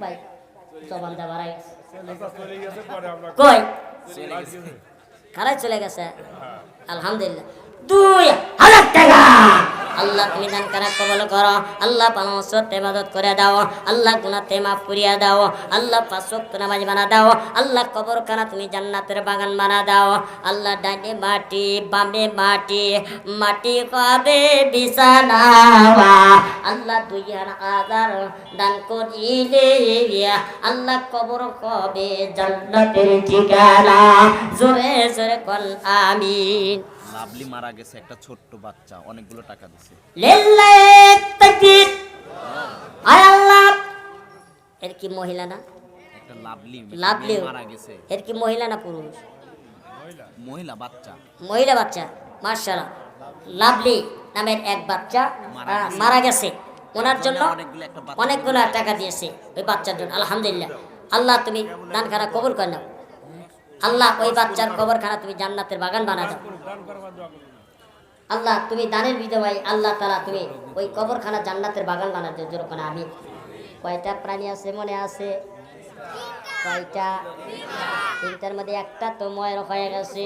ভাই জবানটা বাড়াই কই? কারাই চলে গেছে। আলহামদুলিল্লাহ। দুই হাজার টাকা! আল্লাহ তুমি দান কারা, কবল করো। আল্লাহ পাঁচশো তেবাদত করে দাও। আল্লাহ গুনাতে মাফ করিয়া দাও। আল্লাহ পাঁচশো নামাজ বানা দাও। আল্লাহ কবর কানা তুমি জান্নাতের বাগান বানা দাও। আল্লাহ ডানে মাটি, বামে মাটি মাটি কবে বিছানা আল্লাহ দুই হাজার দান করিলে আল্লাহ কবর কবে জান্নাতের ঠিকানা? জোরে জোরে কল আমিন। লাভলি মারা গেছে একটা ছোট্ট বাচ্চা অনেকগুলো টাকা দিছে। এর কি মহিলা না? একটা লাভলি লাভলি মারা গেছে। এর কি মহিলা না পুরুষ? মহিলা বাচ্চা। মহিলা বাচ্চা। মার্শাল্লাহ লাভলি নামের এক বাচ্চা মারা গেছে। ওনার জন্য অনেকগুলো টাকা দিয়েছে ওই বাচ্চার জন্য। আলহামদুলিল্লাহ। আল্লাহ তুমি দান খানা কবুল করে নাও। আল্লাহ ওই বাচ্চার কবর খানা তুমি জান্নাতের বাগান বানা দাও। আল্লাহ তুমি দানের বিধবাই আল্লাহ তালা তুমি ওই কবরখানা জান্নাতের বাগান বানা দিও যেরকম আমি। কয়টা প্রাণী আছে মনে আছে? কয়টা? তিনটার মধ্যে একটা তো ময়ের হয়ে গেছে।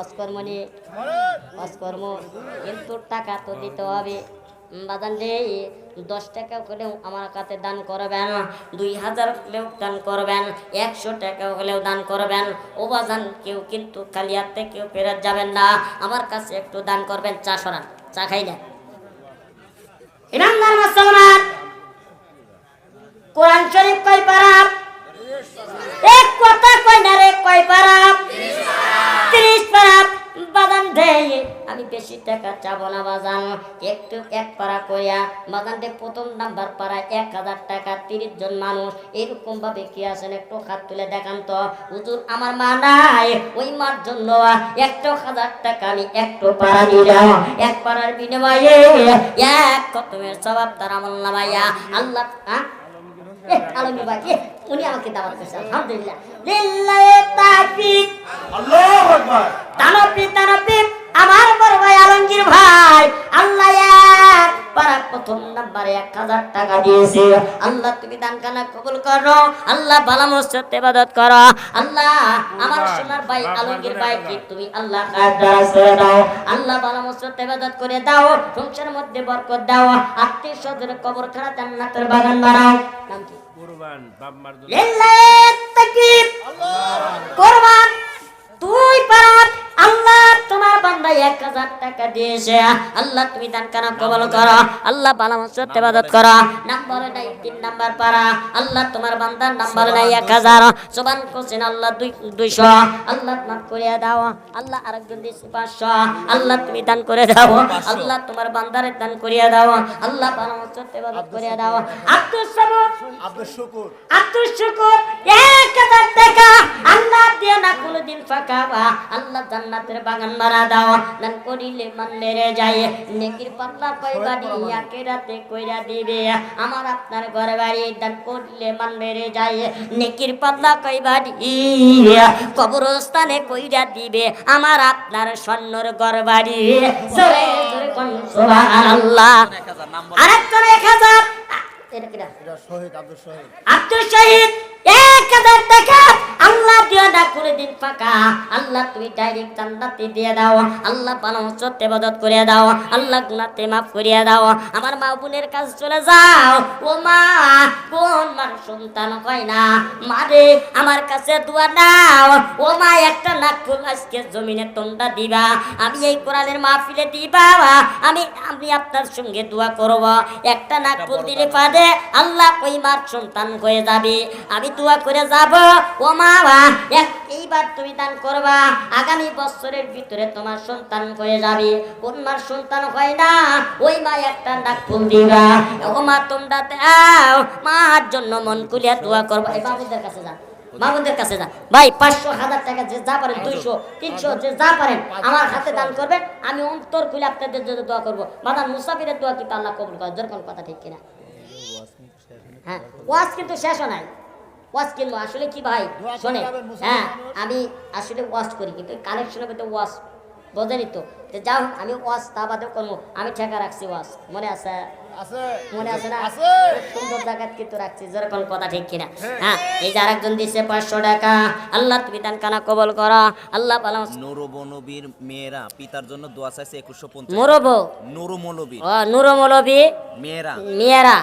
অস্কর্মণি অস্কর্ম। কিন্তু টাকা তো দিতে হবে। দশ টাকা হলেও আমার কাছে দান করবেন, দুই হাজার হলেও দান করবেন, একশো টাকা হলেও দান করবেন। ও বাজান, কেউ কিন্তু খালি হাতে কেউ ফেরত যাবেন না। আমার কাছে একটু দান করবেন, চা সরান, চা খাই না কোরআন শরীফ কয় পারা এক কথা কয় না রে, কয় পারা? টাকা চাবো না বাজান একটু এক পারা কইয়া বাজানতে প্রথম নাম্বার পাড়া এক হাজার টাকা তিরিশ জন মানুষ। এরকম ভাবে কি আছেন একটু হাত তুলে দেখান তো। হুজুর আমার মা নাই। ওই মার জন্য একটু হাজার টাকা আমি একটু পাড়া দিলাম এক পাড়ার বিনিময়ে এক কতমের স্বভাব তার আমল নামাইয়া আল্লাহ হ্যাঁ? এ, ভাই, উনি আমাকে দাওয়াত করেছে আলহামদুলিল্লাহ। লিল্লাহি তাকবীর আল্লাহু আকবার। তানপি তানপি আমার বড় ভাই আলমগীর ভাই আল্লাহ এক পারা প্রথম নাম্বারে এক হাজার টাকা দিয়েছে। আল্লাহ তুমি দান কানা কবুল করো আল্লাহ বালা মসজিদ ইবাদত করো। আল্লাহ আমার সোনার ভাই আলমগীর ভাই কি তুমি আল্লাহ কাদার করে দাও। আল্লাহ বালা মসজিদ ইবাদত করে দাও সংসারের মধ্যে বরকত দাও। আত্মীয় স্বজনের কবর খানা জান্নাতের বাগান বানাও। নাম কি? কুরবান বাপ মার দুধ লিল্লাহি তাকবীর। কোরবান এক হাজার টাকা দিয়েছে। আল্লাহ তুমি দান কানা কবল করো। আল্লাহ বালা মসজিদ ইবাদত করো। নাম্বার নাই তিন নাম্বার পারা আল্লাহ তোমার বান্দার নাম্বার নাই এক হাজার। সোবান কোসেন আল্লাহ দুই দুইশো। আল্লাহ মাফ করে দাও। আল্লাহ আরেকজন পাঁচশো আল্লাহ তুমি দান করে দাও। আল্লাহ তোমার বান্দারে দান করিয়া দাও। আল্লাহ করিয়া দাও। আব্দুল সাবুর আব্দুল শুকুর। আব্দুল শুকুর এক হাজার টাকা। আল্লাহ দিয়ে না কোনোদিন ফাঁকাবা। আল্লাহ জান্নাতের বাগান মারা দাও। দান করিলে মান মেরে যায়। নেকির পাল্লা কই বাড়ি রাতে কইরা দিবে? আমার আপনার ঘরে বাড়ি দান করলে মান মেরে যায়। নেকির পাল্লা কই বাড়ি কবরস্থানে কইরা দিবে আমার আপনার স্বর্ণর ঘর বাড়ি জোরে জোরে কোন সুবহানাল্লাহ। এক হাজার। আব্দুল শহীদ এক হাজার টাকা। আল্লাহ না করে দিন ফাঁকা। আল্লাহ তুমি ডাইরেক্ট জান্নাতে দিয়ে দাও। আল্লাহ পালন সত্যি বদত করে দাও। আল্লাহ গুনাতে মাফ করিয়া দাও। আমার মা বোনের কাছে চলে যাও। ও মা কোন মার সন্তান হয় না? মারে আমার কাছে দোয়া নাও। ও মা একটা নাকুল আজকে জমিনে তোমরা দিবা। আমি এই কোরআনের মাহফিলে দিবা। আমি আমি আপনার সঙ্গে দোয়া করব। একটা নাকুল দিলে পারে আল্লাহ ওই মার সন্তান হয়ে যাবে। আমি দোয়া করে যাব। ও মা এইবার তুমি দান করবা, আগামী বছরের ভিতরে তোমার সন্তান হয়ে যাবে। কোন মার সন্তান হয় না, ওই মা একটা নাকুল দিবা। ও মা, তোমরা দাও, মার জন্য মন খুলিয়া দোয়া করবা। এই বাবুদের কাছে যান মামুনদের কাছে যান ভাই, পাঁচশো হাজার টাকা যে যা পারেন, দুইশো, তিনশো, যে যা পারেন, আমার হাতে দান করবেন, আমি অন্তর খুলে আপনাদের জন্য দোয়া করব। মাদান মুসাফিরের দোয়া কিন্তু আল্লাহ কবুল করে যেরকম কথা ঠিক কিনা। হ্যাঁ ওয়াজ কিন্তু শেষও নাই। ওয়াজ কিনবো আসলে কি ভাই? শোনে হ্যাঁ আমি আসলে ওয়াশ করি কিন্তু কালেকশন হবে তো ওয়াজ বোঝেনি তো। যা যাও আমি ওয়াশ তা বাদেও করব। আমি ঠেকা রাখছি ওয়াশ মনে আছে? মনে আছে না? সুন্দর জায়গাত কিন্তু রাখছি যেরকম কথা ঠিক কিনা? হ্যাঁ। এই যে আরেকজন দিচ্ছে পাঁচশো টাকা। আল্লাহ তুমি দান কানা কবল করো। আল্লাহ পালাম নুরবনবীর মেয়েরা পিতার জন্য দোয়া চাইছে একুশশো পঞ্চাশ। মুরব নুরমৌলবীর ও নুর মৌলবী মেয়েরা। মেয়েরা।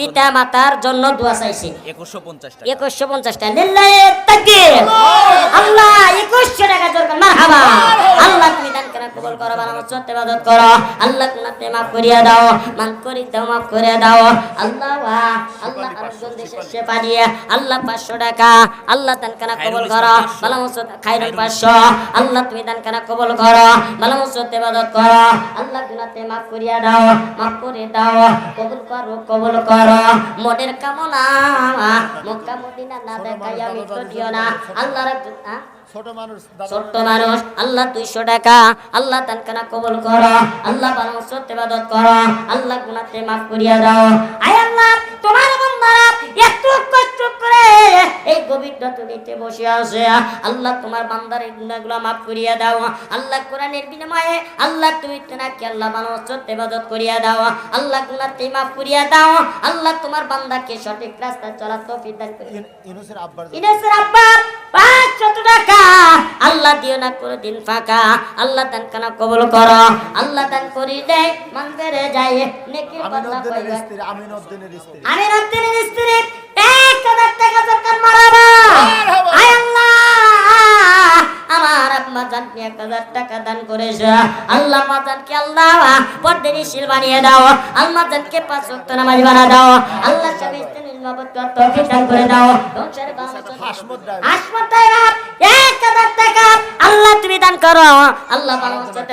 পিতা মাতার জন্য দোয়া চাইছে। একুশশো পঞ্চাশ টাকা। একুশশো পঞ্চাশটা লিল্লাহি আল্লাহ! একুশশো টাকা দরকার মারহাবা। আল্লাহ তুমি দান করে কবুল করো বানানো সত্যি ইবাদত করো। আল্লাহ গুনাহতে মাফ করিয়া দাও মান করি দাও মাফ করে দাও। আল্লাহ আল্লাহ আরেকজন দেশে সে পাঠিয়ে আল্লাহ পাঁচশো টাকা। আল্লাহ দান কবুল করো বালামো খাইরুল পাঁচশো। আল্লাহ তুমি দান কবুল করো বালামো সত্যি ইবাদত করো। আল্লাহ গুনাহতে মাফ করিয়া দাও মাফ করে দাও। কবুল করো কবুল করো। মোদের কামনা মক্কা মদিনা না দেখাইয়া মৃত্যু দিও না। আল্লাহ রাখুন ছোট মানুষ আল্লাহ দুইশো টাকা আল্লাহ তানকানা কবল কর আল্লাহ কর আল্লাহ গুনাতে মাফ করিয়া দাও। আয় আল্লাহ তোমার বন্দারা একটু কষ্ট করে এই গভীর রাতে বসে আছে। আল্লাহ তোমার বান্দার এই গুনাহগুলো মাফ করিয়া দাও। আল্লাহ কোরআনের বিনিময়ে আল্লাহ তুমি তেনাকে আল্লাহ করিয়া দাও। আল্লাহ গুনাতে মাফ করিয়া দাও। আল্লাহ তোমার বান্দাকে সঠিক রাস্তায় তৌফিক দান আব্বা টাকা আল্লাহ দিও না করে দিন ফাঁকা। আল্লাহ কানা কবল কর। আল্লাহ করি দে মান বেড়ে যায় নেকির বদলা পাইবে স্ত্রী এক হাজার টাকা দরকার মারাবা। আয় আল্লাহ। আমার আম্মা জানকে এক হাজার টাকা দান করেছে। আল্লাহ মা জানকে আল্লাহ পর্দানি শিল বানিয়ে দাও। আল্লাহ জানকে পাঁচ নামাজ বানা দাও। আল্লাহ করে দাও। হাজার টাকা। আল্লাহ তুমি দান করো। আল্লাহ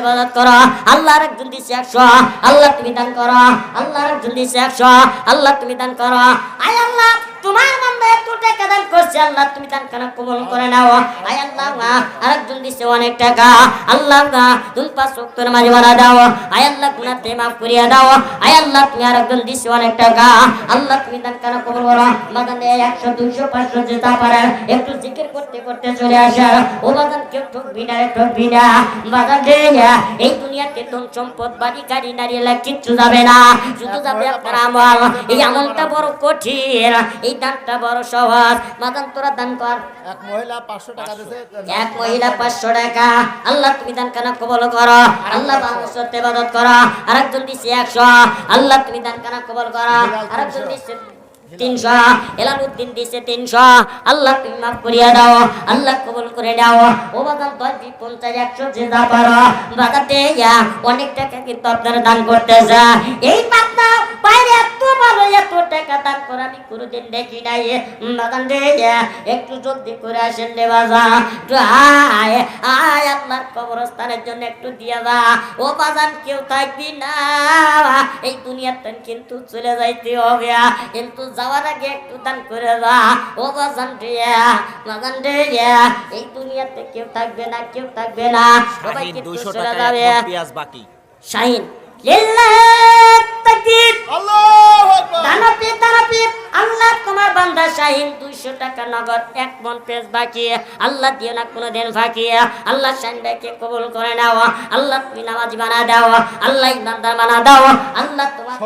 বাজার করো। আল্লাহ একজন দিছে একশো। আল্লাহ তুমি দান করো। আল্লাহ একজন দিছে একশো। আল্লাহ তুমি দান করো। আয় আল্লাহ। তোমার বান্দা টাকা দান করছে, আল্লাহ তুমি দান কেন কবল করে নাও। আয় আল্লাহ আরেকজন দিছে অনেক টাকা। আল্লাহ তুমি পাঁচ সত্তর মাঝে মারা দাও। আয় আল্লাহ গুনাতে মাফ করিয়া দাও। আয় আল্লাহ তুমি আরেকজন দিছে অনেক টাকা। আল্লাহ তুমি দান কেন কবল করো। বাগান একশো, দুইশো, পাঁচশো যেটা পারে। একটু জিকির করতে করতে চলে আসে। ও বাগান কেউ ঠকবি না ঠকবি না। বাগান রে এই দুনিয়াতে তোর সম্পদ, বাড়ি, গাড়ি, নারী কিচ্ছু যাবে না। শুধু যাবে আপনার আমল। এই আমলটা বড় কঠিন। এই দানটা বড় সহজ। মাদান তোরা দান কর। এক মহিলা পাঁচশো টাকা দিয়েছে এক মহিলা পাঁচশো টাকা। আল্লাহ তুমি দান কানা কবল করো? আল্লাহ মানুষের ইবাদত করো। আরেকজন দিছে 100 আল্লাহ তুমি দান কানা কবল করো? আরেকজন দিচ্ছে তিনশো। এলাল উদ্দিন দিছে তিনশো। আল্লাহ তুমি মাফ করিয়া দাও। আল্লাহ কবুল করে দাও ও বাদাম দশ পঞ্চাশ, একশো যে যা পারো। বাদাতে অনেক টাকা কিন্তু দান করতেছে। এই বাইরে এত ভালো, এত টাকা দান করে, আমি দেখি নাই। একটু জলদি করে আসেন রে বাজা। আয় আয়, আল্লাহর কবরস্থানের জন্য একটু দিয়া যা। ও বাজান কেউ থাকবি না। এই দুনিয়াতে কিন্তু চলে যাইতে হবে। কিন্তু যাওয়ার আগে একটু দান করে যা ও বাজান রিয়া এই দুনিয়াতে কেউ থাকবে না কেউ থাকবে না। সবাই চলে টাকা যাবে পেঁয়াজ বাকি। শাহিন লিল্লাহ দুইশো টাকা নগদ এক মন পেজ বাকি আল্লাহ দিও না কোনো দিন ফাঁকি। আল্লাহ শাহিনকে কবুল করে নাও আল্লাহ তুমি নামাজ বানা দাও আল্লাহ ইমানদার বানা দাও আল্লাহ তোমার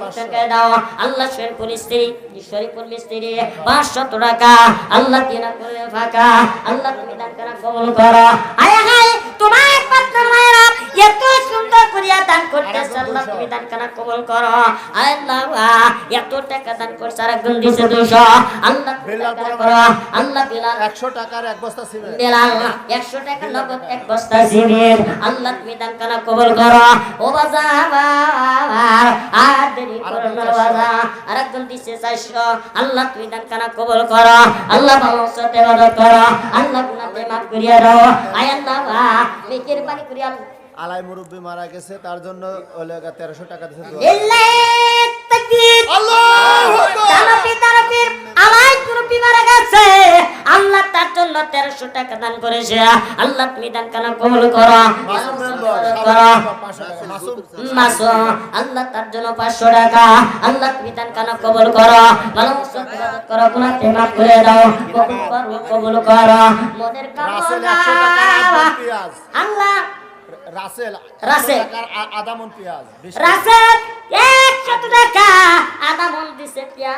পাঁচশো। দাও আল্লাহ শরীফুল মিস্ত্রি শরীফুল মিস্ত্রি পাঁচশত টাকা আল্লাহ দিও না কোনো ফাঁকা। আল্লাহ তুমি দান কবুল করো। আয় হায় তোমার এত সুন্দর করিয়া দান করতেছে আল্লাহ তুমি দান করা কবুল করো। আল্লাহ এত টাকা দান করছে আর একজন দিছে দুশো। আল্লাহ তুমি দান করা আল্লাহ বিলাল। একশো টাকার এক বস্তা সিমেন্ট। বেলাল একশো টাকা নগদ এক বস্তা সিমেন্ট। আল্লাহ তুমি দান কানা কবল করো। ও বাজা আর দেরি করো না বাজা। আর একজন দিচ্ছে চারশো। আল্লাহ তুমি দান কানা কবল করো। আল্লাহ ভালো সাথে করো। আল্লাহ গুনাতে মাফ করিয়া দাও। আয় আল্লাহ মেকের পানি করিয়া আলাই মুরব্বী মারা গেছে তার জন্য তেরোশো টাকা তাকবীর আল্লাহু আল্লাহ তার জন্য তেরোশো টাকা দান করেছে আল্লাহ তুমি দান কানা কবল করো। আল্লাহ তার জন্য পাঁচশো টাকা। আল্লাহ তুমি দান কানা কবল করো। করো গুনাহকে মাফ করে দাও। কবুল করো কবুল করো। মোদের রাসেল রাসেল। আদামন পেঁয়াজ রাসেল একশো টাকা আদামন দিছে পেঁয়াজ।